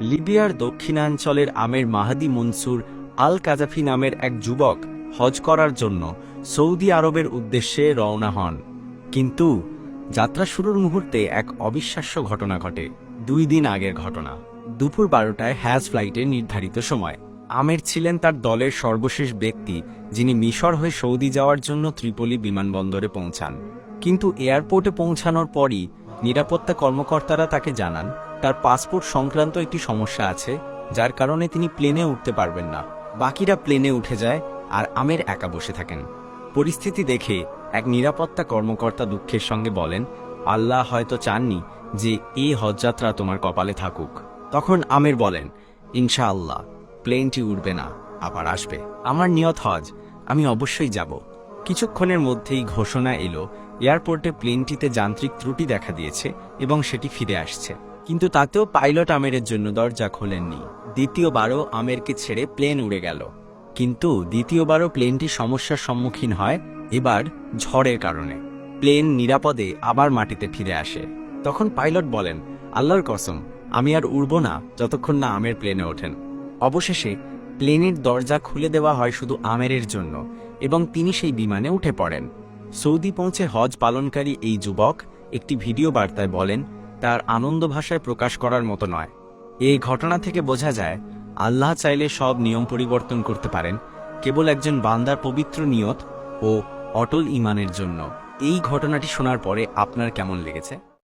লিবিয়ার দক্ষিণাঞ্চলের আমের মাহাদি মনসুর আল কাজাফি নামের এক যুবক হজ করার জন্য সৌদি আরবের উদ্দেশ্যে রওনা হন। কিন্তু যাত্রা শুরুর মুহূর্তে এক অবিশ্বাস্য ঘটনা ঘটে। দুই দিন আগের ঘটনা। দুপুর বারোটায় হ্যাজ ফ্লাইটের নির্ধারিত সময়। আমের ছিলেন তার দলের সর্বশেষ ব্যক্তি, যিনি মিশর হয়ে সৌদি যাওয়ার জন্য ত্রিপলি বিমানবন্দরে পৌঁছান। কিন্তু এয়ারপোর্টে পৌঁছানোর পরই নিরাপত্তা কর্মকর্তারা তাকে জানান তার পাসপোর্ট সংক্রান্ত একটি সমস্যা আছে, যার কারণে তিনি প্লেনে উঠতে পারবেন না। বাকিরা প্লেনে উঠে যায় আর আমের একা বসে থাকেন। পরিস্থিতি দেখে এক নিরাপত্তা কর্মকর্তা দুঃখের সঙ্গে বলেন, আল্লাহ হয়তো চাননি যে এই হজযাত্রা তোমার কপালে থাকুক। তখন আমের বলেন, ইনশাআল্লাহ, প্লেনটি উঠবে না, আবার আসবে। আমার নিয়ত হজ, আমি অবশ্যই যাব। কিছুক্ষণের মধ্যেই ঘোষণা এলো, এয়ারপোর্টে প্লেনটিতে যান্ত্রিক ত্রুটি দেখা দিয়েছে এবং সেটি ফিরে আসছে। কিন্তু তাতেও পাইলট আমেরের জন্য দরজা খোলেননি। দ্বিতীয়বারও আমেরকে ছেড়ে প্লেন উড়ে গেল। কিন্তু দ্বিতীয়বারও প্লেনটি সমস্যার সম্মুখীন হয়, এবার ঝড়ের কারণে। প্লেন নিরাপদে আবার মাটিতে ফিরে আসে। তখন পাইলট বলেন, আল্লাহর কসম, আমি আর উড়ব না যতক্ষণ না আমের প্লেনে ওঠেন। অবশেষে প্লেনের দরজা খুলে দেওয়া হয় শুধু আমেরের জন্য এবং তিনি সেই বিমানে উঠে পড়েন। সৌদি পৌঁছে হজ পালনকারী এই যুবক একটি ভিডিও বার্তায় বলেন তার আনন্দ ভাষায় প্রকাশ করার মতো নয়। এই ঘটনা থেকে বোঝা যায়, আল্লাহ চাইলে সব নিয়ম পরিবর্তন করতে পারেন, কেবল একজন বান্দার পবিত্র নিয়ত ও অটল ইমানের জন্য। এই ঘটনাটি শোনার পরে আপনার কেমন লেগেছে?